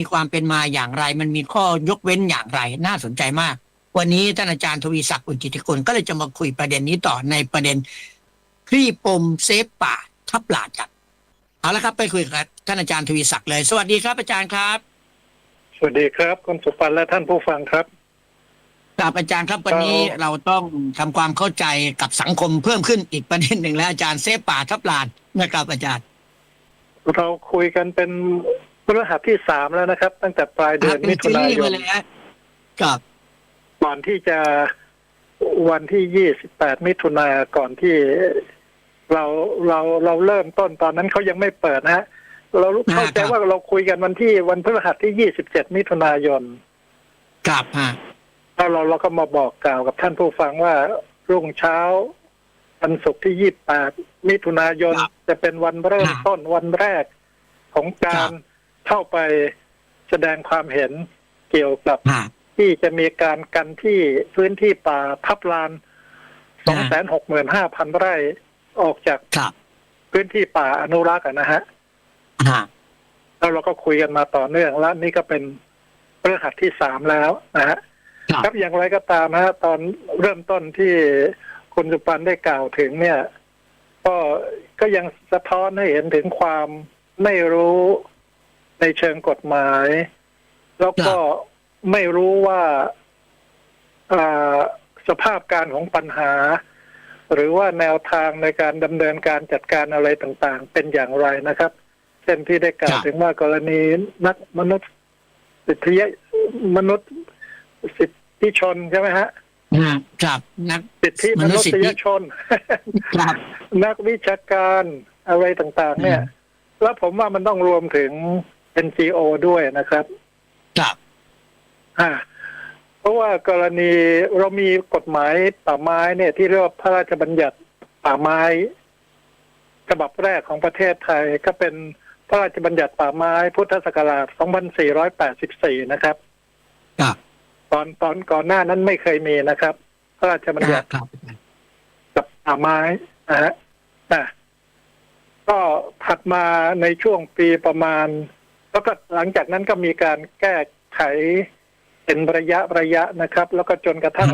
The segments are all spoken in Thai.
มีความเป็นมาอย่างไร มันมีข้อยกเว้นอย่างไรน่าสนใจมาก วันนี้ท่านอาจารย์ทวีศักดิ์อุจิตติกุลก็เลยจะมาคุยประเด็นนี้ต่อในประเด็นคลี่ปมเซฟป่าทับหลาดกันเอาละครับไปคุยกับท่านอาจารย์ทวีศักดิ์เลย สวัสดีครับอาจารย์ครับ สวัสดีครับคุณสุปันและท่านผู้ฟังครับครับอาจารย์ครับวันนี้ครับเราต้องทำความเข้าใจกับสังคมเพิ่มขึ้นอีกประเด็นหนึ่งแล้วอาจารย์เซฟป่าทับหลาดนะครับอาจารย์ เราคุยกันเป็นพ ฤหัสที่สามแล้วนะครับ ตั้งแต่ปลายเดือนมิถุนายนเลยนะครับก่อนที่จะวันที่ยี่สิบแปดมิถุนาก่อนที่เราเราเราเริ่มต้นตอนนั้นเขายังไม่เปิดนะฮะเราเข้าใจว่าเราคุยกันวันที่วันพฤหัสที่ยี่สิบเจ็ดมิถุนายนครับฮะแล้วเราเราก็มาบอกกล่าวกับท่านผู้ฟังว่ารุ่งเช้าวันศุกร์ที่ยี่แปดมิถุนายนจะเป็นวันเริ่มต้นวันแรกของการ เข้าไปแสดงความเห็นเกี่ยวกับฮะที่จะมีการกันที่พื้นที่ป่าทับลานสองแสนหกหมื่นห้าพันไร่ออกจากครับพื้นที่ป่าอนุรักษ์อะนะฮะฮะแล้วเราก็คุยกันมาต่อเนื่องแล้วนี่ก็เป็นเรื่องหัสที่สามแล้วนะฮะครับครับอย่างไรก็ตามนะฮะตอนเริ่มต้นที่คุณสุปันได้กล่าวถึงเนี่ย ก็ก็ยังสะท้อนให้เห็นถึงความไม่รู้ ในเชิงกฎหมาย แล้วก็ไม่รู้ว่าอ่าสภาพการของปัญหา หรือว่าแนวทางในการดำเนินการจัดการอะไรต่างๆ เป็นอย่างไรนะครับเช่นที่ได้กล่าวถึงว่ากรณีนักมนุษยสิทธิมนุษย์สิทธิชนใช่ไหมฮะฮะครับนักสิทธิมนุษยชนครับนักวิชาการอะไรต่างๆ เนี่ยอืมแล้วผมว่ามันต้องรวมถึง NGO ด้วยนะครับครับอ่าเพราะว่ากรณีเรามีกฎหมายป่าไม้เนี่ย ที่เรียกว่าพระราชบัญญัติป่าไม้ ฉบับแรกของประเทศไทยก็เป็นพระราชบัญญัติป่าไม้ พุทธศักราช 2484 นะครับครับตอนตอนก่อนหน้านั้นไม่เคยมีนะครับ พระราชบัญญัติครับกับป่าไม้นะฮะอะก็ถัดมาในช่วงปีประมาณ แล้วก็หลังจากนั้นก็มีการแก้ไขเป็นระยะระยะนะครับ แล้วก็จนกระทั่ง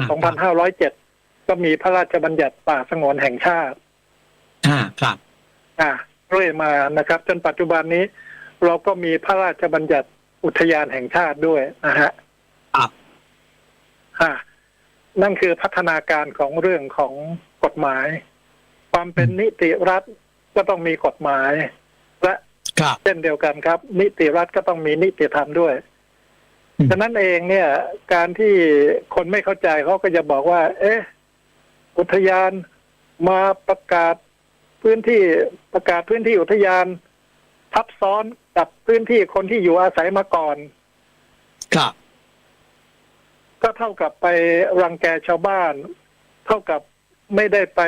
2507 ก็มีพระราชบัญญัติป่าสงวนแห่งชาติ อ่าครับ อ่าเรื่อยมานะครับ จนปัจจุบันนี้ เราก็มีพระราชบัญญัติอุทยานแห่งชาติด้วยนะฮะครับอ่านั่นคือพัฒนาการของเรื่องของกฎหมาย ความเป็นนิติรัฐก็ต้องมีกฎหมายและครับ เช่นเดียวกันครับ นิติรัฐก็ต้องมีนิติธรรมด้วยอืมฉะนั้นเองเนี่ย การที่คนไม่เข้าใจเขาก็จะบอกว่า เอ๊ะ อุทยานมาประกาศพื้นที่ประกาศพื้นที่อุทยานทับซ้อนกับพื้นที่คนที่อยู่อาศัยมาก่อน ครับ ก็เท่ากับไปรังแกชาวบ้าน เท่ากับไม่ได้ไป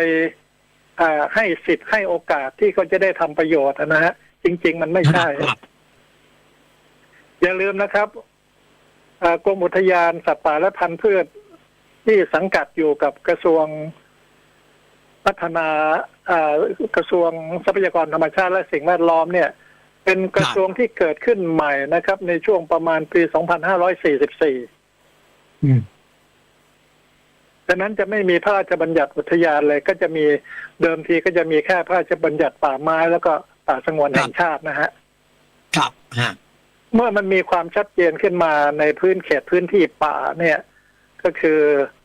อ่าให้สิทธิ์ให้โอกาสที่เขาจะได้ทำประโยชน์นะฮะ จริง ๆ มันไม่ใช่ครับอย่าลืมนะครับอ่ากรมอุทยานสัตว์ป่าและพันธุ์พืชที่สังกัดอยู่กับกระทรวงพัฒนาอ่ากระทรวงทรัพยากรธรรมชาติและสิ่งแวดล้อมเนี่ย เป็นกระทรวงที่เกิดขึ้นใหม่นะครับ ในช่วงประมาณปี 2544อืมดังนั้นจะไม่มีพระราชบัญญัติอุทยานเลย ก็จะมีเดิมทีก็จะมีแค่พระราชบัญญัติป่าไม้แล้วก็ ป่าสงวนแห่งชาตินะฮะครับฮะเมื่อมันมีความชัดเจนขึ้นมาในพื้นเขตพื้นที่ป่าเนี่ย ก็คือ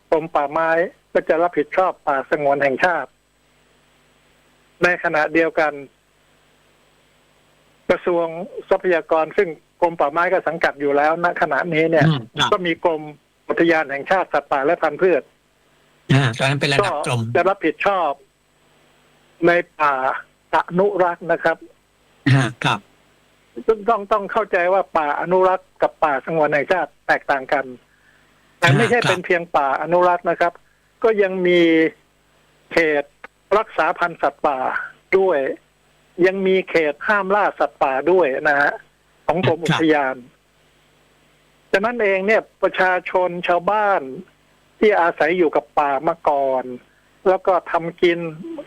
กรมป่าไม้ก็จะรับผิดชอบป่าสงวนแห่งชาติ ในขณะเดียวกัน กระทรวงทรัพยากรซึ่งกรมป่าไม้ก็สังกัดอยู่แล้วณขณะนี้เนี่ยอืมครับก็มีกรมอุทยานแห่งชาติสัตว์ป่าและพันธุ์พืชอ่าตอนนั้นเป็นระก็ดับกรมจะรับผิดชอบในป่า อนุรักษ์นะครับฮะครับต้องต้องเข้าใจว่าป่าอนุรักษ์กับป่าสงวนแห่งชาติแตกต่างกัน แต่ไม่ใช่ครับเป็นเพียงป่าอนุรักษ์นะครับ ก็ยังมีเขตรักษาพันธุ์สัตว์ป่าด้วย ยังมีเขตห้ามล่าสัตว์ป่าด้วยนะฮะของกรมอุทยานฉะนั้นเองเนี่ยประชาชนชาวบ้านที่อาศัยอยู่กับป่ามาก่อน แล้วก็ทำกิน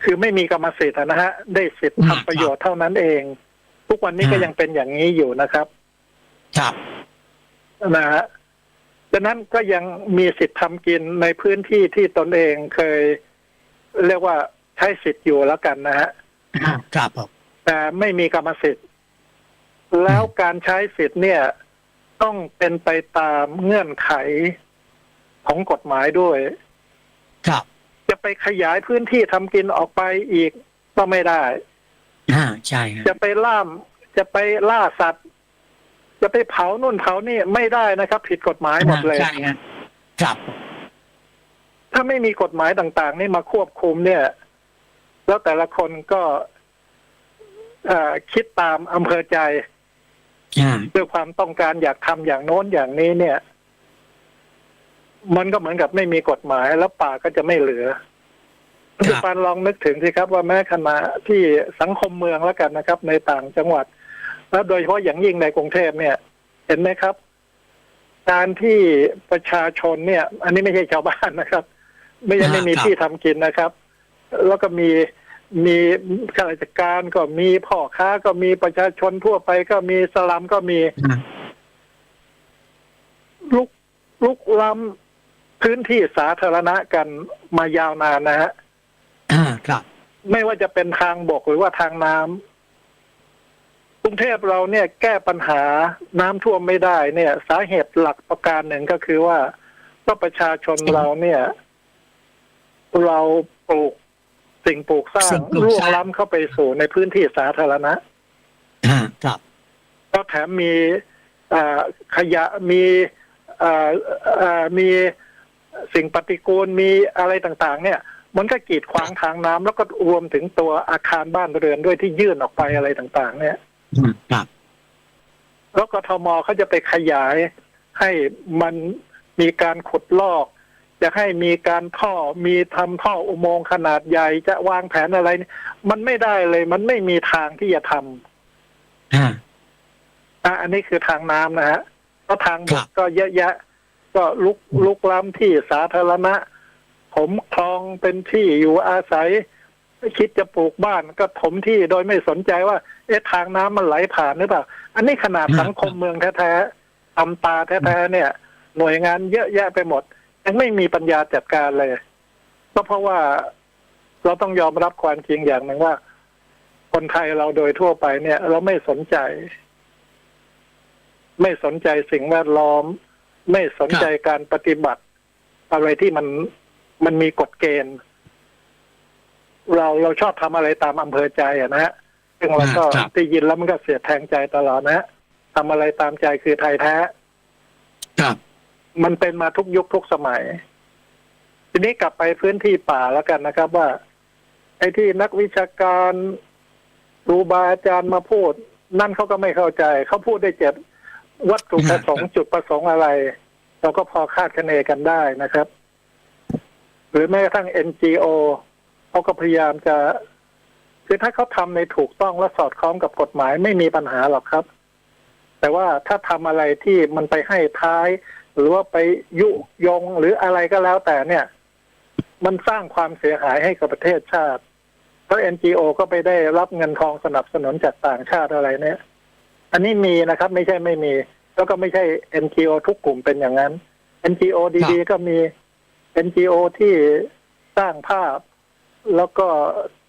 คือไม่มีกรรมสิทธิ์อะนะฮะ ได้สิทธิ์ทำประโยชน์เท่านั้นเอง ทุกวันนี้ก็ยังเป็นอย่างนี้อยู่นะครับ ครับนะฮะดังนั้นก็ยังมีสิทธิ์ทำกินในพื้นที่ที่ตนเองเคยเรียกว่าใช้สิทธิ์อยู่แล้วกันนะฮะอ่าครับผมแต่ไม่มีกรรมสิทธิ์ แล้วการใช้สิทธิ์เนี่ย ต้องเป็นไปตามเงื่อนไขของกฎหมายด้วย ครับ จะไปขยายพื้นที่ทำกินออกไปอีกก็ไม่ได้อ่าใช่ฮะจะไปล่าม จะไปล่าสัตว์ จะไปเผานู่นเผานี่ไม่ได้นะครับ ผิดกฎหมายหมดเลยใช่ฮะครับถ้าไม่มีกฎหมายต่าง ๆ นี่มาควบคุมเนี่ย แล้วแต่ละคนก็เอ่อคิดตามอำเภอใจอ่าด้วยความต้องการอยากทำอย่างโน้นอย่างนี้เนี่ย มันก็เหมือนกับไม่มีกฎหมายแล้วป่าก็จะไม่เหลือคุณปานลองนึกถึงสิครับว่าแม้ขณะที่สังคมเมืองแล้วกันนะครับ ในต่างจังหวัด แล้วโดยเฉพาะอย่างยิ่งในกรุงเทพเนี่ย เห็นไหมครับ การที่ประชาชนเนี่ย อันนี้ไม่ใช่ชาวบ้านนะครับ ไม่ใช่ไม่มีที่ทำกินนะครับ แล้วก็มีมีข้าราชการก็มีพ่อค้าก็มีประชาชนทั่วไปก็มีสลัมก็มีอ่าลุกลุกล้ำ พื้นที่สาธารณะกันมายาวนานนะฮะอ่าครับ ไม่ว่าจะเป็นทางบกหรือว่าทางน้ำกรุงเทพเราเนี่ยแก้ปัญหาน้ำท่วมไม่ได้เนี่ย สาเหตุหลักประการหนึ่งก็คือว่าก็ประชาชนเราเนี่ย เราปลูกสิ่งปลูกสร้างสิ่งปลูกล่วงสร้างล้ำเข้าไปสู่ในพื้นที่สาธารณะอ่าครับก็แถมมีอ่าขยะมีอ่าอ่ามี สิ่งปฏิกูลมีอะไรต่างๆ เนี่ย มันก็กีดขวางทางน้ำแล้วก็รวมถึงตัวอาคารบ้านเรือนด้วยที่ยื่นออกไปอะไรต่าง ๆ เนี่ยอืมครับแล้วกทมเขาจะไปขยาย ให้มันมีการขุดลอก จะให้มีการท่อมีทำท่ออุโมงค์ขนาดใหญ่จะวางแผนอะไรเนี่ยมันไม่ได้เลย มันไม่มีทางที่จะทำอ่าอะอันนี้คือทางน้ำนะฮะแล้วทางบครักบก็เยอะแยะ ก็ลุกลุกล้ำที่สาธารณะ ผมคลองเป็นที่อยู่อาศัย คิดจะปลูกบ้านก็ถมที่โดยไม่สนใจว่า เอ๊ะทางน้ำมันไหลผ่านหรือเปล่า อันนี้ขนาดสังคมเมืองแท้ๆตำตาแท้ๆเนี่ย หน่วยงานเยอะแยะไปหมด ยังไม่มีปัญญาจัดการเลย ก็เพราะว่าเราต้องยอมรับความจริงอย่างหนึ่งว่า คนไทยเราโดยทั่วไปเนี่ย เราไม่สนใจ ไม่สนใจสิ่งแวดล้อม ไม่สนใจการปฏิบัติ อะไรที่มันมันมีกฎเกณฑ์ เราเราชอบทำอะไรตามอำเภอใจอะนะฮะซึ่งเราก็ครับได้ยินแล้วมันก็เสียดแทงใจตลอดนะฮะทำอะไรตามใจคือไทยแท้ครับ มันเป็นมาทุกยุคทุกสมัย ทีนี้กลับไปพื้นที่ป่าแล้วกันนะครับ ว่า ไอ้ที่นักวิชาการครูบาอาจารย์มาพูด นั่นเขาก็ไม่เข้าใจ เขาพูดได้เจ็ด วัตถุประสงค์จุดประสงค์อะไร เราก็พอคาดคะเนกันได้นะครับ หรือแม้กระทั่ง NGO เขาก็พยายามจะ คือถ้าเขาทำในถูกต้องและสอดคล้องกับกฎหมายไม่มีปัญหาหรอกครับ แต่ว่าถ้าทำอะไรที่มันไปให้ท้าย หรือว่าไปยุยงหรืออะไรก็แล้วแต่เนี่ย มันสร้างความเสียหายให้กับประเทศชาติแล้ว NGO ก็ไปได้รับเงินทองสนับสนุนจากต่างชาติอะไรเนี่ย อันนี้มีนะครับ ไม่ใช่ไม่มี แล้วก็ไม่ใช่ NGO ทุกกลุ่มเป็นอย่างนั้น NGO ดีๆก็มี NGO ที่สร้างภาพ แล้วก็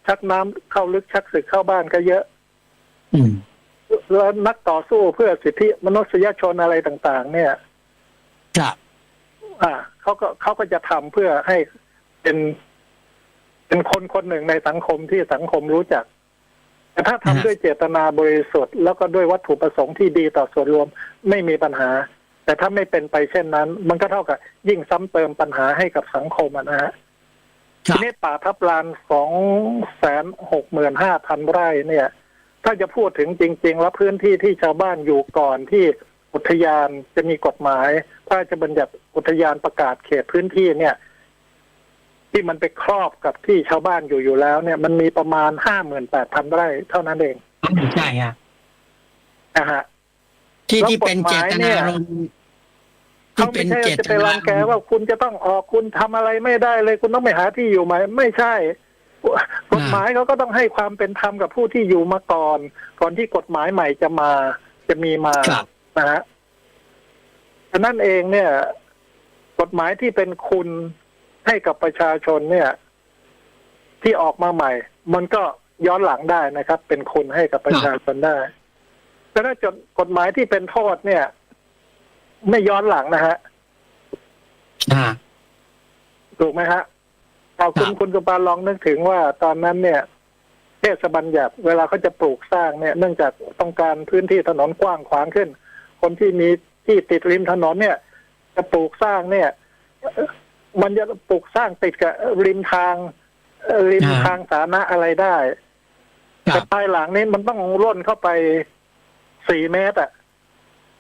ชักน้ำเข้าลึกชักศึกเข้าบ้านก็เยอะอืมแล้วนักต่อสู้เพื่อสิทธิมนุษยชนอะไรต่าง ๆ เนี่ยครับอ่าเขาก็เขาก็จะทำเพื่อให้เป็นเป็นคนคนหนึ่งในสังคมที่สังคมรู้จัก แต่ถ้าทำฮะด้วยเจตนาบริสุทธิ์ แล้วก็ด้วยวัตถุประสงค์ที่ดีต่อส่วนรวมไม่มีปัญหา แต่ถ้าไม่เป็นไปเช่นนั้น มันก็เท่ากับยิ่งซ้ำเติมปัญหาให้กับสังคมอะนะฮะครัทีบนี้ป่าทับลานสองแสนหกหมื่นห้าพันไร่เนี่ย ถ้าจะพูดถึงจริง ๆ แล้วพื้นที่ที่ชาวบ้านอยู่ก่อนที่อุทยานจะมีกฎหมายพระราชบัญญัติอุทยานประกาศเขตพื้นที่เนี่ย ที่มันไปครอบกับที่ชาวบ้านอยู่อยู่แล้ว เนี่ยมันมีประมาณห้าหมื่นแปดพันไร่เท่านั้นเองใช่ฮะนะฮะที่แล้วที่เป็นกฎหเจมายตเนี่นายรมณ์ที่เขาเป็ไม่นใช่เจจะตไปนารังแกว่าคุณจะต้องออกคุณทำอะไรไม่ได้เลย คุณต้องไปหาที่อยู่ใหม่ไม่ใช่กฎหมายเขาก็ต้องให้ความเป็นธรรมกับผู้ที่อยู่มาก่อน ก่อนที่กฎหมายใหม่จะมาจะมีมาครับนะฮะฉะนั้นเองเนี่ย กฎหมายที่เป็นคุณ ให้กับประชาชนเนี่ย ที่ออกมาใหม่ มันก็ย้อนหลังได้นะครับ เป็นคุณให้กับประชาชนได้แต่ถ้าจดกฎหมายที่เป็นโทษเนี่ย ไม่ย้อนหลังนะฮะอ่าถูกไหมฮะเอาคุณครับคุณสุปานลองนึกถึงว่าตอนนั้นเนี่ยเทศบัญญัติเวลาเขาจะปลูกสร้างเนี่ย เนื่องจากต้องการพื้นที่ถนนกว้างขวางขึ้น คนที่มีที่ติดริมถนนเนี่ย จะปลูกสร้างเนี่ยเอ่อ มันจะปลูกสร้างติดกับริมทางเอ่อริมอ่าทางสาธารณะอะไรได้ครัแต่บภายหลังนี้มันต้องร่นเข้าไปสี่เมตรอะ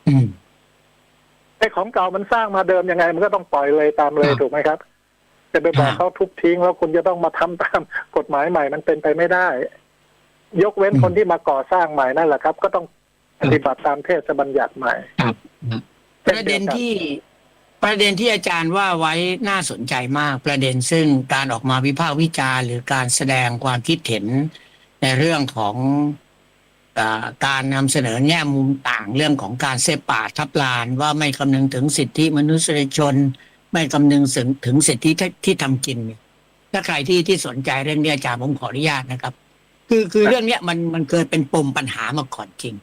อืมไอ้ของเก่ามันสร้างมาเดิมยังไง มันก็ต้องปล่อยเลยตามเลยครับถูกไหมครับจะไปบอกครับเขาทุบทิ้งแล้วคุณจะต้องมาทำตามกฎหมายใหม่มันเป็นไปไม่ได้ ยกเว้นคนที่มาก่อสร้างใหม่นั่นแหละครับ ก็ต้องปฏิบัติตามเทศบัญญัติใหม่ครับประเด็นที่ ประเด็นที่อาจารย์ว่าไว้น่าสนใจมากประเด็นซึ่งการออกมาวิพากษ์วิจารณ์หรือการแสดงความคิดเห็นในเรื่องของอการนำเสนอแง่มุมต่างเรื่องของการเสพป่าทับลานว่าไม่คำนึงถึงสิทธิมนุษยชน ไม่คำนึงถึงถึงสิทธิที่ที่ทำกิน ถ้าใครที่ที่สนใจเรื่องนี้อาจารย์ผมขออนุญาตนะครับ คือคือเรื่องเนี้ยมันมันเคยเป็นปมปัญหามาก่อนจริง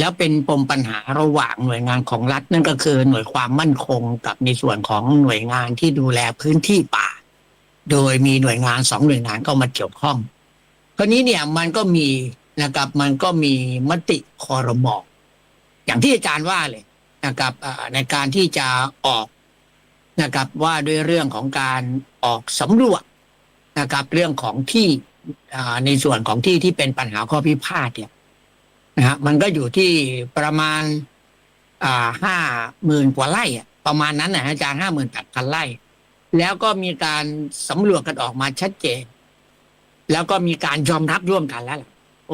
แล้วเป็นปมปัญหาระหว่างหน่วยงานของรัฐ นั่นก็คือหน่วยความมั่นคงกับในส่วนของหน่วยงานที่ดูแลพื้นที่ป่า โดยมีหน่วยงานสองหน่วยงานเข้ามาเกี่ยวข้องคราวนี้เนี่ยมันก็มีนะครับ มันก็มีมติคอรมออย่างที่อาจารย์ว่าเลยนะครับในการที่จะออกนะครับว่าด้วยเรื่องของการออกสำรวจนะครับ เรื่องของที่ในส่วนของที่ที่เป็นปัญหาข้อพิพาทเนี่ย นะฮะมันก็อยู่ที่ประมาณอ่าห้าหมื่นกว่าไร่ประมาณนั้นนะอาจารย์ห้าหมื่นแปดพันไร่ แล้วก็มีการสำรวจกันออกมาชัดเจน แล้วก็มีการยอมรับร่วมกันแล้ว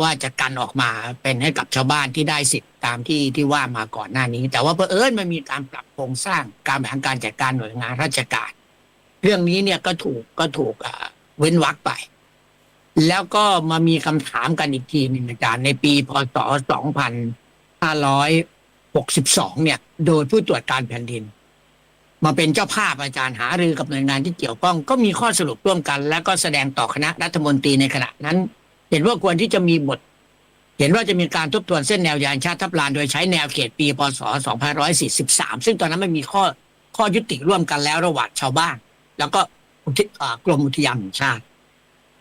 ว่าจะกันออกมาเป็นให้กับชาวบ้านที่ได้สิทธิ์ตามที่ที่ว่ามาก่อนหน้านี้ แต่ว่าเผอิญมันมีการปรับโครงสร้างการบริหารการจัดการหน่วยงานราชการ เรื่องนี้เนี่ยก็ถูกก็ถูกเว้นวรรคไป แล้วก็มามีคำถามกันอีกทีหนึ่งอาจารย์ในปีพศ 2562 เนี่ย โดยผู้ตรวจการแผ่นดิน มาเป็นเจ้าภาพอาจารย์หารือกับหน่วยงานที่เกี่ยวข้องก็มีข้อสรุปร่วมกัน แล้วก็แสดงต่อคณะรัฐมนตรีในขณะนั้น เห็นว่าควรที่จะมีบท เห็นว่าจะมีการทบทวนเส้นแนวยานชาติทับลานโดยใช้แนวเขตปีพศ 2543 ซึ่งตอนนั้นไม่มีข้อข้อยุติร่วมกันแล้วระหว่างชาวบ้าน แล้วก็กรมอุทยานแห่งชาติ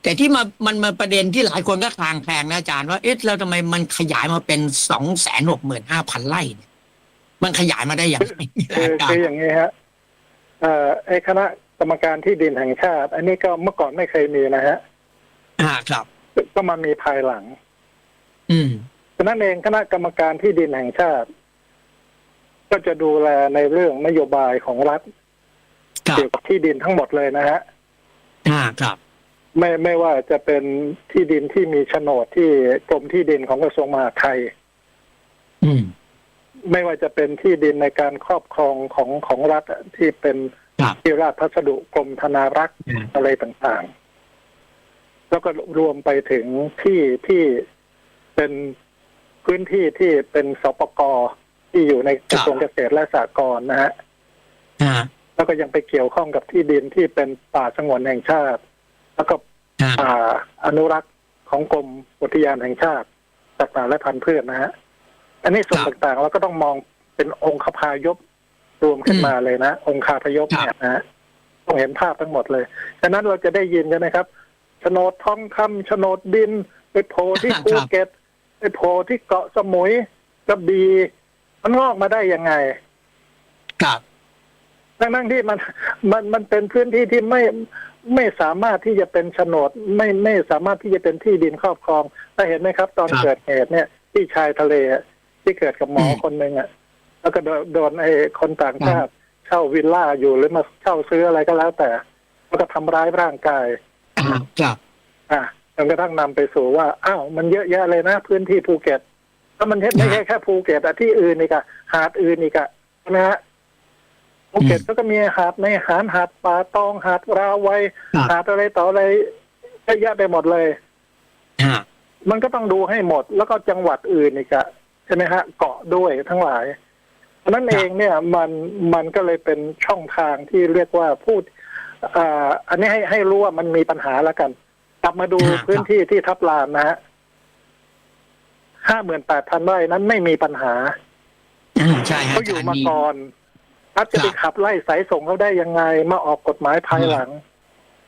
แต่ที่มามันมาประเด็นที่หลายคนก็คลางแคลงนะอาจารย์ว่าเอ๊ะแล้วทำไมมันขยายมาเป็นสองแสนหกหมื่นห้าพันไร่เนี่ยมันขยายมาได้อย่างไรคืออาจารคือย์อย่างนี้ฮะเอ่อไอ้คณะกรรมการที่ดินแห่งชาติ อันนี้ก็เมื่อก่อนไม่เคยมีนะฮะอ่าครับ ก็มามีภายหลังอืม ฉะนั้นเองคณะกรรมการที่ดินแห่งชาติ ก็จะดูแลในเรื่องนโยบายของรัฐครับเกี่ยวกับที่ดินทั้งหมดเลยนะฮะ อ่าครับ ไม่ไม่ว่าจะเป็นที่ดินที่มีโฉนดที่กรมที่ดินของกระทรวงมหาดไทย อืม ไม่ว่าจะเป็นที่ดินในการครอบครองของของรัฐอะที่เป็นครับที่ราชพัสดุกรมธนารักษ์อืม อะไรต่างๆ แล้วก็รวมไปถึงที่ที่เป็นพื้นที่ที่เป็นสปกที่อยู่ในกระทรวงเกษตรและสหกรณ์นะฮะอ่าแล้วก็ยังไปเกี่ยวข้องกับที่ดินที่เป็นป่าสงวนแห่งชาติ แล้วก็อ่า ป่าอนุรักษ์ของกรมอุทยานแห่งชาติสัตว์ป่าและพันธุ์พืชนะฮะ อันนี้ส่วนต่างๆเราก็ต้องมองเป็นองค์คพายพรวมขึ้นมาเลยนะ องค์คาพยพเนี่ยนะฮะต้องเห็นภาพทั้งหมดเลยฉะนั้นเราจะได้ยินกันนะครับโฉนดทองคำโฉนดดินไปโผล่ที่ภูเก็ตไปโผล่ที่เกาะสมุยกระบี่มันงอกมาได้ยังไงครับ ทั้งทั้งๆที่มันมันมันเป็นพื้นที่ที่ไม่ไม่สามารถที่จะเป็นโฉนดไม่ไม่สามารถที่จะเป็นที่ดินครอบครองถ้าเห็นไหมครับ ตอนครับ เกิดเหตุเนี่ยที่ชายทะเลอะที่เกิดกับหมออมคนหนึ่งอะแล้วก็โดนโดนไอ้คนต่างชาติเช่าวิลล่าอยู่หรือมาเช่าซื้ออะไรก็แล้วแต่แล้วก็ทำร้ายร่างกายอ่าครับ อะจนกระทั่งนำไปสู่ว่าอ้าวมันเยอะแยะเลยนะพื้นที่ภูเก็ตถ้ามันไม่ใช่แค่ภูเก็ตอะที่อื่นอีกอะหาดอื่นอีกอะใช่ไหมฮะ ภูเก็ตก็มีหาดในหาดหาดป่าตองหาดราวัยครับหาดอะไรต่ออะไรเยอะแยะไปหมดเลยอ่ามันก็ต้องดูให้หมด แล้วก็จังหวัดอื่นอีกอะใช่ไหมฮะ เกาะด้วยทั้งหลายนั่นเองเนี่ยมันมันก็เลยเป็นช่องทางที่เรียกว่าพูดอ่าอันนี้ให้ให้รู้ว่ามันมีปัญหาแล้วกัน กลับมาดูครับพื้นที่ที่ทับลานนะฮะห้าหมื่นแปดพันไร่นั้นไม่มีปัญหาอืมใช่ฮะเขาอยู่จรมามีก่อน รัฐจะไปครับขับไล่สายส่งเขาได้ยังไง มาออกกฎหมายภายหลัง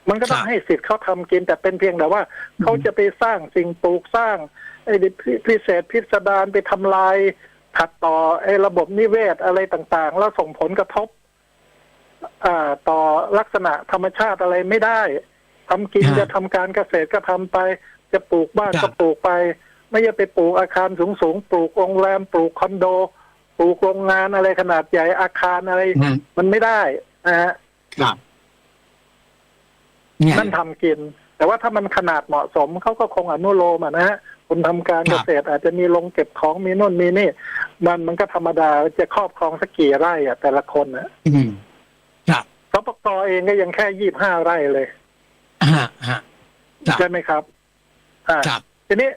มันก็ต้อคงรับให้สิทธิ์เขาทำกิน แต่เป็นเพียงแต่ว่าเขาจะไปสร้างสิ่งปลูกสร้างไอ้พิพิเศษพิสดารไปทำลายขัดต่อไอ้ระบบนิเวศอะไรต่างๆ แล้วส่งผลกระทบ อ่า ต่อลักษณะธรรมชาติอะไรไม่ได้ทำกินฮะจะทำการเกษตรก็ทำไป จะปลูกบ้านครัก็บปลูกไป ไม่ใช่ไปปลูกอาคารสูงๆปลูกโรงแรมปลูกคอนโด ปลูกโรงงานอะไรขนาดใหญ่อาคารอะไรฮะมันไม่ได้นะฮะครับเนี่ยนั่นทำกิน แต่ว่าถ้ามันขนาดเหมาะสมเขาก็คงอนุโลมอะนะฮะคุณทำการครัเกบษตรอาจจะมีลงเก็บของมีนู่นมีนี่ มันมันก็ธรรมดาจะครอบครองสักกี่ไร่อะแต่ละคนอะอืมครับสปกเองก็ยังแค่ยี่บห้าไร่เลย ฮะฮะ ครับ ใช่ไหมครับอ่า ครับ ทีนี้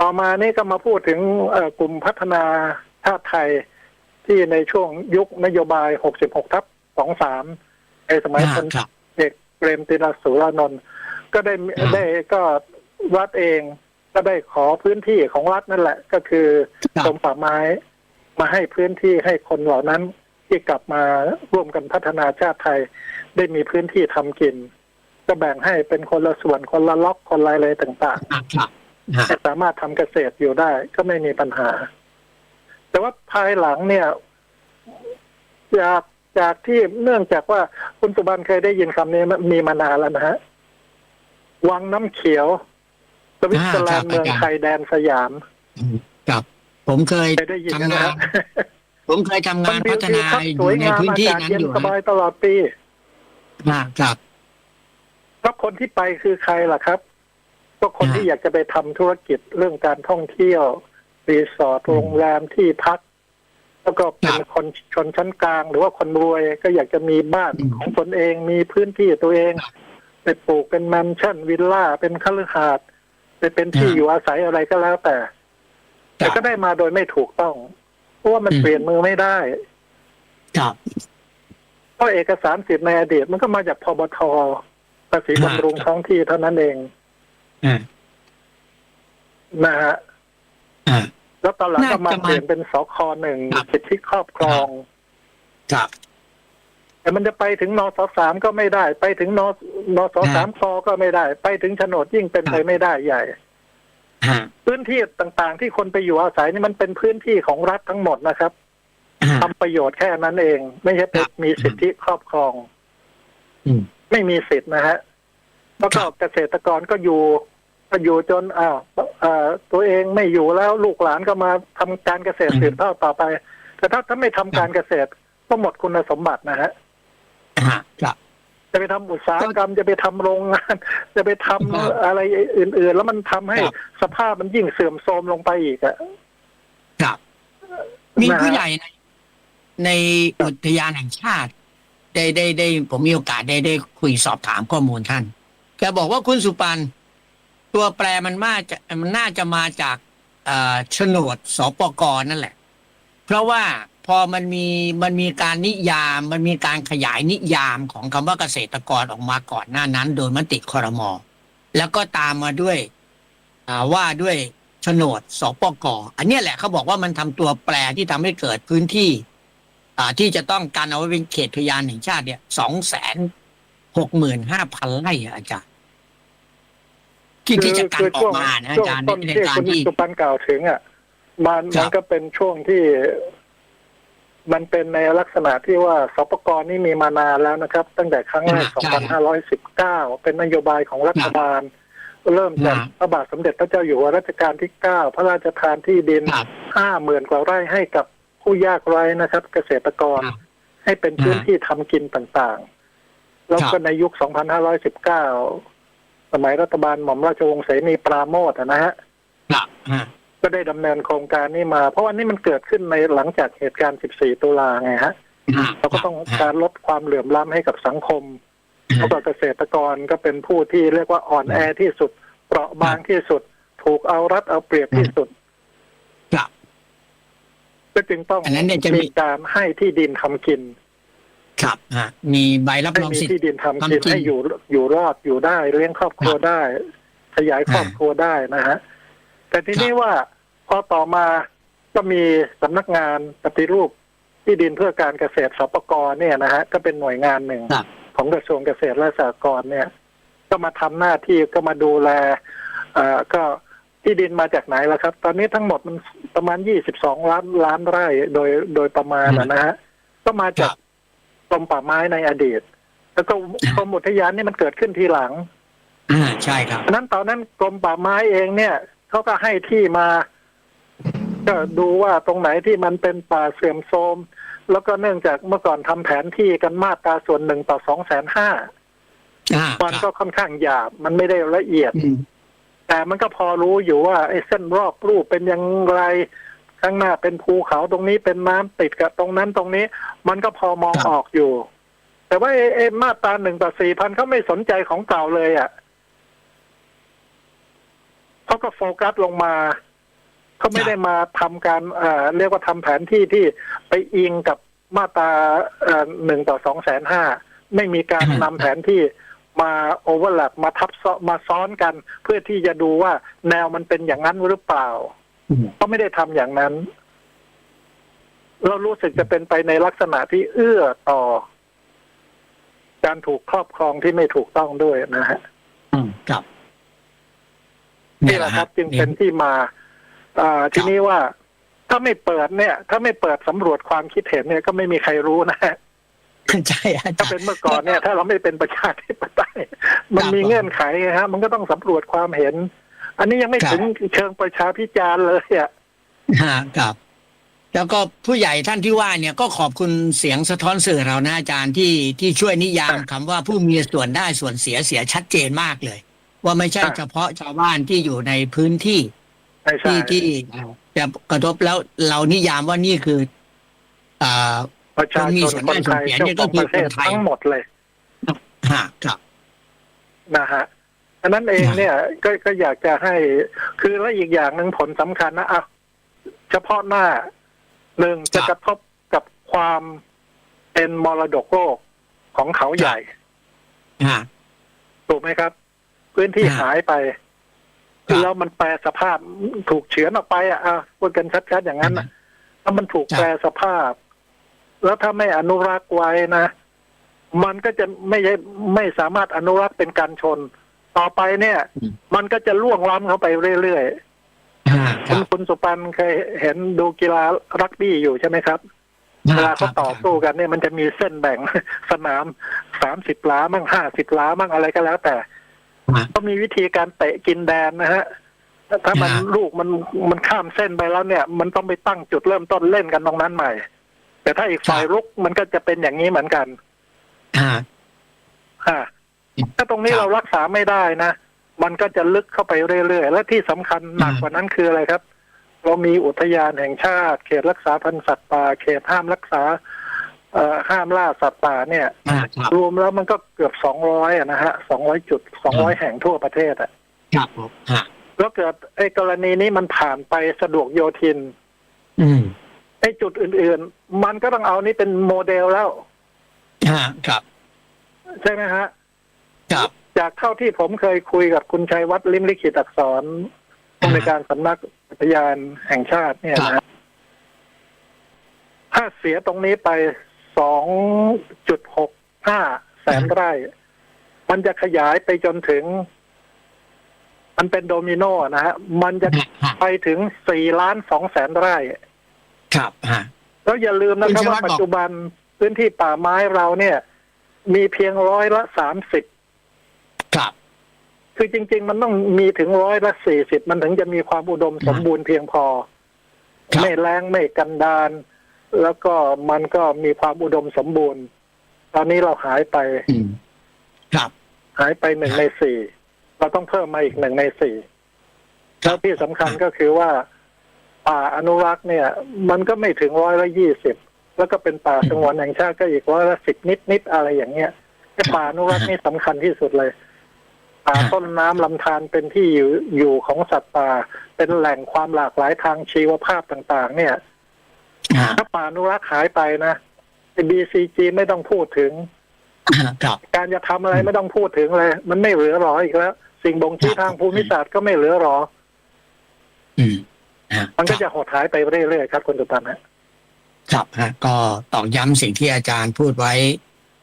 ต่อมานี่ก็มาพูดถึงเอ่อกลุ่มพัฒนา ชาติไทยที่ในช่วงยุคนโยบาย 66 ทับ 23 ในสมัยพลครับเอกเปรมตินสุรานนท์ก็ได้อ่าได้ก็รัฐเองก็ได้ขอพื้นที่ของรัฐนั่นแหละ ก็คือครับกรมป่าไม้มาให้พื้นที่ให้คนเหล่านั้นที่กลับมาร่วมกันพัฒนาชาติไทย ได้มีพื้นที่ทำกิน ก็แบ่งให้เป็นคนละส่วนคนละล็อกคนละอะไรต่างครับครับฮะๆให้สามารถทำเกษตรอยู่ได้ก็ไม่มีปัญหา แต่ว่าภายหลังเนี่ย จากจากที่เนื่องจากว่าคุณสุบันเคยได้ยินคำนี้มีมานานแล้วนะฮะวังน้ำเขียวสวิตเซอร์แลนด์เมืองไทยแดนสยามอืมครับผมเคยเคยได้ยินทำนะงาฮะนผมเคยทำงานพัฒนามันอวิวทิวทัศน์สวยยู่ในงามพื้นอาที่กาศนั้นเย็นอยู่สบายฮะตลอดปีฮะครับแล้วคนที่ไปคือใครล่ะครับ ก็คนอ่าที่อยากจะไปทำธุรกิจเรื่องการท่องเที่ยว รีสอร์ทอืมโรงแรมที่พัก แล้วก็เป็นครับคนชนชั้นกลาง หรือว่าคนรวยก็อยากจะมีบ้านอืมของตนเองมีพื้นที่ตัวเองครับไปปลูกเป็นแมนชั่นวิลล่าเป็นคฤหาสน์ไปเป็นที่อ่าอยู่อาศัยอะไรก็แล้วแต่ แต่ก็ได้มาโดยไม่ถูกต้อง เพราะว่ามันอืมเปลี่ยนมือไม่ได้ครับเพราะเอกสารสิทธิ์ในอดีตมันก็มาจากพบทภาษีบำรุงครับท้องที่เท่านั้นเองอ่านะฮะอ่า แล้วตอนหลังก็มาน่าจะมาเปลี่ยนเป็นสคหนึ่งครับ สิทธิครอบครอง ครับ แต่มันจะไปถึงนสสามก็ไม่ได้ ไปถึงนนสสามคก็ไม่ได้ ไปถึงโฉนดยิ่งเป็นไปไม่ได้ใหญ่ ฮะพื้นที่ต่างๆ ที่คนไปอยู่อาศัยนี่มันเป็นพื้นที่ของรัฐทั้งหมดนะครับฮะ ทำประโยชน์แค่นั้นเอง ไม่ใช่ไปครับ มีสิทธิครอบครอง อืม ไม่มีสิทธินะฮะแล้วก็ครับ เกษตรกรก็อยู่ ก็อยู่จนอ้าวเอ่อตัวเองไม่อยู่แล้วลูกหลานก็มาทำการเกษตรสืบทอดต่อไป แต่ถ้าถ้าไม่ทำการเกษตรก็หมดคุณสมบัตินะฮะฮะครับจะไปทำอุตสาหกรรมจะไปทำโรงงาน จะไปทำครับอะไรอื่น ๆ แล้วมันทำให้ครับสภาพมันยิ่งเสื่อมโทรมลงไปอีกอะครับ มีนะฮะผู้ใหญ่ในในอุทยานแห่งชาติ ได้ได้ได้ผมมีโอกาสได้ได้คุยสอบถามข้อมูลท่านแกบอกว่าคุณสุปัน ตัวแปรมันมาจะมันน่าจะมาจากเอ่อโฉนดสปกรนั่นแหละ เพราะว่าพอมันมีมันมีการนิยาม มันมีการขยายนิยามของคำว่าเกษตรกรออกมาก่อนหน้านั้น โดยมติครมแล้วก็ตามมาด้วยว่าด้วยโฉนดสปกอันนี้แหละเขาบอกว่ามันทำตัวแปรที่ทำให้เกิดพื้นที่ที่จะต้องการเอาไว้เป็นเขตพยานแห่งชาติเนี่ยสองแสนหกหมื่นห้าพันไร่อะอาจารย์ ที่ที่จะการออกมานะอาช่วงจารย์ต้นในที่การคุณที่สุปันกล่าวถึงอะมันครัมันบก็เป็นช่วงที่ มันเป็นในลักษณะที่ว่าสปกรนี่มีมานานแล้วนะครับ ตั้งแต่ครั้งแรกใช่2519 เป็นนโยบายของรัฐบาล เริ่มจากครับพระบาทสมเด็จพระเจ้าอยู่หัวรัชกาลที่ 9 พระราชทานที่ดินครับห้าหมื่นกว่าไร่ให้กับผู้ยากไร้นะครับ เกษตรกรครับให้เป็นพื้นที่ทำกินต่างๆ แล้วครัก็บในยุค 2519 สมัยรัฐบาลหม่อมราชวงศ์เสนีปราโมทย์นะฮะครับฮะก็ได้ดำเนินโครงการนี้มา เพราะว่านี่มันเกิดขึ้นในหลังจากเหตุการณ์ 14 ตุลาไงฮะเราก็ต้องการลดความเหลื่อมล้ำให้กับสังคมเพราะว่าเกษตรกรก็เป็นผู้ที่เรียกว่าอ่อนแอที่สุด เปราะบางที่สุด ถูกเอารัดเอาเปรียบที่สุดครับไปก็จึงต้องอันนั้นเนี่ยจะมีมีการให้ที่ดินทำกิน ครับฮะมีใบรับให้รองมีสิทธิ์ที่ดินทำกินทำกิน ให้อยู่อยู่รอดอยู่ได้เลี้ยงครอบครัวได้ ขยายครอบครัวได้นะฮะแต่ทีนี้ว่าพอต่อมาก็มีสำนักงานปฏิรูปที่ดินเพื่อการเกษตรสปกรเนี่ยนะฮะก็เป็นหน่วยงานหนึ่ง ครับ ของกระทรวงเกษตรและสหกรณ์เนี่ย ก็มาทำหน้าที่ก็มาดูแลเอ่อก็ที่ดินมาจากไหนล่ะครับ ตอนนี้ทั้งหมดมันประมาณยี่สิบสองล้านล้านไร่โดยโดยประมาณนะนะฮะก็มาจาก กรมป่าไม้ในอดีต แล้วก็กรมอุทยานนี่มันเกิดขึ้นทีหลังอ่าใช่ครับฉะนั้นตอนนั้นกรมป่าไม้เองเนี่ยเขาก็ให้ที่มา ก็ดูว่าตรงไหนที่มันเป็นป่าเสื่อมโทรมแล้วก็เนื่องจากเมื่อก่อนทำแผนที่กันมาตราส่วนหนึ่งต่อสองแสนห้าอ่ามันคก็รับค่อนข้างหยาบมันไม่ได้ละเอียดอืมแต่มันก็พอรู้อยู่ว่าไอ้เส้นรอบรูปเป็นอยังไร ข้างหน้าเป็นภูเขาตรงนี้เป็นน้ำติดกับตรงนั้นตรงนี้ มันก็พอมองออกอยู่ แต่ว่าไอ้ไอ้มาตราหนึ่งต่อสี่พันเขาไม่สนใจของเก่าเลยอะเขาก็โฟกัสลงมาเขาไม่ได้มาทำการเอ่อเรียกว่าทำแผนที่ที่ไปอิงกับมาตราหนึ่งต่อสองแสนห้าไม่มีการนำแผนที่มาโอเวอร์แลปมาทับซ้อนมาซ้อนกัน เพื่อที่จะดูว่าแนวมันเป็นอย่างนั้นหรือเปล่าอืม ก็ไม่ได้ทำอย่างนั้น เรารู้สึกจะเป็นไปในลักษณะที่เอื้อต่อ การถูกครอบครองที่ไม่ถูกต้องด้วยนะฮะอืมครับนี่แหละครับ จึงเป็นที่มาอ่าทีนี้ว่าถ้าไม่เปิดเนี่ย ถ้าไม่เปิดสำรวจความคิดเห็นเนี่ยก็ไม่มีใครรู้นะฮะใช่อาถ้าจารเป็นย์เมื่อก่อนเนี่ย ถ้าเราไม่เป็นประชาธิปไตยมันมีเงื่อนไขไงฮะ มันก็ต้องสำรวจความเห็น อันนี้ยังไม่ถึงเชิงประชาพิจารณ์เลยอะฮะครับ แล้วก็ผู้ใหญ่ท่านที่ว่าเนี่ยก็ขอบคุณเสียงสะท้อนสื่อเรานะอาจารย์ที่ที่ช่วยนิยามคำว่าผู้มีส่วนได้ส่วนเสียเสียชัดเจนมากเลย ว่าไม่ใช่ครับเฉพาะชาวบ้านที่อยู่ในพื้นที่ไม่ใช่ที่ที่จะกระทบแล้วเรานิยามว่านี่คืออ่าประชาคนมีชนส่วนคได้นส่ไทวนยเสียเจ้าเนี่ยขก็องคืปอระเทศคนไทยทั้งหมดเลยฮะครับนะฮะ อันนั้นเองเนี่ยก็ก็อยากจะให้ คือแล้วอีกอย่างหนึ่งผลสำคัญนะอะเฉพาะหน้าหนึ่งจะกระทบกับความเป็นมรดกโลกของเขาใหญ่ฮะถูกไหมครับ พื้นที่อ่าหายไปครับแล้วมันแปลสภาพถูกเฉือนออกไปอะอะพูดกันชัดๆอย่างนั้นนะถ้ามันถูกครับแปลสภาพ แล้วถ้าไม่อนุรักษ์ไว้นะ มันก็จะไม่ใช่ไม่สามารถอนุรักษ์เป็นการชน ต่อไปเนี่ย มันก็จะล่วงล้ำเข้าไปเรื่อยฮะๆคคุรัณบคุณสุปันเคยเห็นดูกีฬารักบี้อยู่ใช่ไหมครับเวลาเขาต่อสู้กันเนี่ยมันจะมีเส้นแบ่งสนามสามสิบล้ามั่งห้าสิบล้ามั่งอะไรก็แล้วแต่ฮะก็มีวิธีการเตะกินแดนนะฮะถ้ามันอ่าลูกมันมันข้ามเส้นไปแล้วเนี่ย มันต้องไปตั้งจุดเริ่มต้นเล่นกันตรงนั้นใหม่ แต่ถ้าอีกฝ่ายรุกมันก็จะเป็นอย่างนี้เหมือนกันฮะฮะ ถ้าตรงนี้ครับ เรารักษาไม่ได้นะ มันก็จะลึกเข้าไปเรื่อยๆ และที่สำคัญหนักอืมกว่านั้นคืออะไรครับ เรามีอุทยานแห่งชาติ เขตรักษาพันธุ์สัตว์ป่า เขตห้ามรักษาเอ่อห้ามล่าสัตว์ป่าเนี่ยฮะครับ รวมแล้วมันก็เกือบสองร้อยนะฮะสองร้อยจุดสองร้อยแห่งทั่วประเทศอะครับผมฮะแล้วเกิดไอ้กรณีนี้มันผ่านไปสะดวกโยทินอืมไอ้จุดอื่นๆ มันก็ต้องเอานี่เป็นโมเดลแล้ว ฮะครับ ใช่ไหมฮะครับ จากเท่าที่ผมเคยคุยกับคุณชัยวัฒน์ลิมลิขิตอักษรผู้ในวยการสำนักอุทยานแห่งชาติเนี่ยครันะบถ้าเสียตรงนี้ไปสองจุดหกห้าแสนไร่ มันจะขยายไปจนถึง มันเป็นโดมิโนนะฮะ มันจะฮะฮะไปถึงสี่ล้านสองแสนไร่ ครับฮะแล้วอย่าลืมนะครับคุณชัยวัว่าฒน์บอกปัจจุบันพื้นที่ป่าไม้เราเนี่ย มีเพียงร้อยละสามสิบครับ คือจริง ๆ มันต้องมีถึงร้อยละสี่สิบมันถึงจะมีความอุดมสมบูรณ์เพียงพอ ครับไม่แรงไม่กันดานแล้วก็มันก็มีความอุดมสมบูรณ์ ตอนนี้เราหายไป อืมครับ หายไปหนึ่งในสี่เราต้องเพิ่มมาอีกหนึ่งในสี่ครัแล้วบที่สำคัญก็คือว่า ป่าอนุรักษ์เนี่ย มันก็ไม่ถึงร้อยละยี่สิบแล้วก็เป็นป่าสงวนแห่งชาติก็อีกร้อยละสิบนิดนิดๆอะไรอย่างเงี้ยแต่ป่าอนุรักษ์นี่สำคัญที่สุดเลย ป่าต้นน้ำลำธารเป็นที่อยู่อยู่ของสัตว์ป่า เป็นแหล่งความหลากหลายทางชีวภาพต่าง ๆ เนี่ยอ่าถ้าป่าอนุรักษ์หายไปนะไอ้ BCG ไม่ต้องพูดถึงครับการจะทำอะไรไม่ต้องพูดถึงเลย มันไม่เหลือหรออีกแล้ว สิ่งบ่งชี้ทางภูมิศาสตร์ก็ไม่เหลือหรออืมฮะมันก็คจะรับหดหายไปเรื่อยๆครับคุณตุปันฮะครับฮะก็ตอกย้ำสิ่งที่อาจารย์พูดไว้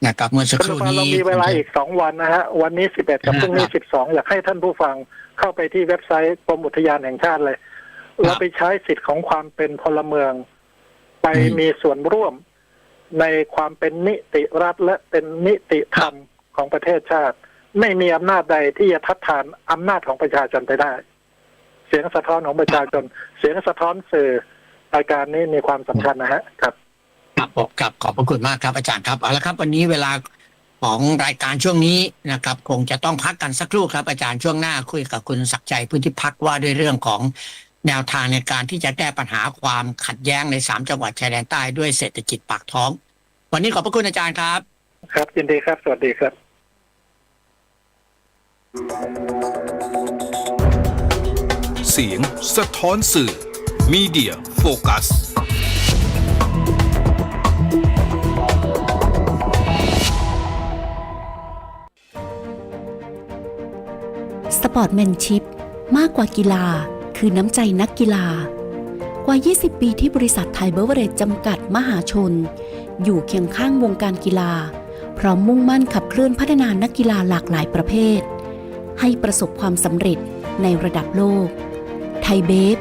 นะครับเมื่อสักคุณคตุรู่ปันนี้เรามีเวลาอีกสองวันนะฮะวันนี้สิบเอ็ดกับพรุ่งนี้สิบสองอยากให้ท่านผู้ฟังเข้าไปที่เว็บไซต์กรมอุทยานแห่งชาติเลย เราไปใช้สิทธิ์ของความเป็นพลเมือง ไปมีส่วนร่วมในความเป็นนิติรัฐและเป็นนิติธรรมของประเทศชาติ ไม่มีอำนาจใดที่จะทัดทานอำนาจของประชาชนไปได้ เสียงสะท้อนของประชาชน เสียงสะท้อนสื่อรายการนี้มีความสำคัญนะฮะครับ ครับผมครับขอบพระคุณมากครับอาจารย์ครับเอาละครับ วันนี้เวลาของรายการช่วงนี้นะครับ คงจะต้องพักกันสักครู่ครับ อาจารย์ช่วงหน้าคุยกับคุณศักดิ์ใจพื้นที่พักว่าด้วยเรื่องของแนวทางในการที่จะแก้ปัญหาความขัดแย้งในสามจังหวัดชายแดนใต้ด้วยเศรษฐกิจปากท้อง วันนี้ขอบพระคุณอาจารย์ครับ ครับยินดีครับ สวัสดีครับ เสียงสะท้อนสื่อมีเดียโฟกัส สปอร์ตแมนชิพมากกว่ากีฬาคือน้ำใจนักกีฬากว่า 20 ปีที่บริษัทไทยเบเวอร์เรจจำกัดมหาชน อยู่เคียงข้างวงการกีฬา พร้อมมุ่งมั่นขับเคลื่อนพัฒนานักกีฬาหลากหลายประเภท ให้ประสบความสำเร็จในระดับโลก ไทยเบฟ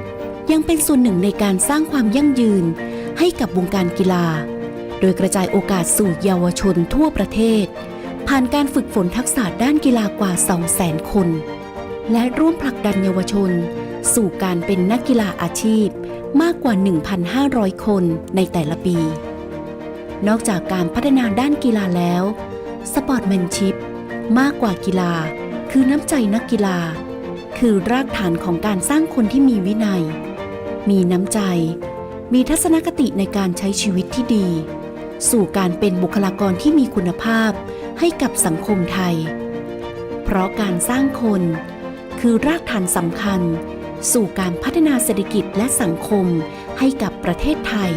ยังเป็นส่วนหนึ่งในการสร้างความยั่งยืนให้กับวงการกีฬา โดยกระจายโอกาสสู่เยาวชนทั่วประเทศ ผ่านการฝึกฝนทักษะด้านกีฬากว่า 200,000 คน และร่วมผลักดันเยาวชน สู่การเป็นนักกีฬาอาชีพมากกว่า 1,500 คนในแต่ละปี นอกจากการพัฒนาด้านกีฬาแล้ว สปอร์ตแมนชิพมากกว่ากีฬา คือน้ำใจนักกีฬา คือรากฐานของการสร้างคนที่มีวินัย มีน้ำใจ มีทัศนคติในการใช้ชีวิตที่ดี สู่การเป็นบุคลากรที่มีคุณภาพให้กับสังคมไทย เพราะการสร้างคน คือรากฐานสำคัญ สู่การพัฒนาเศรษฐกิจและสังคมให้กับประเทศไทย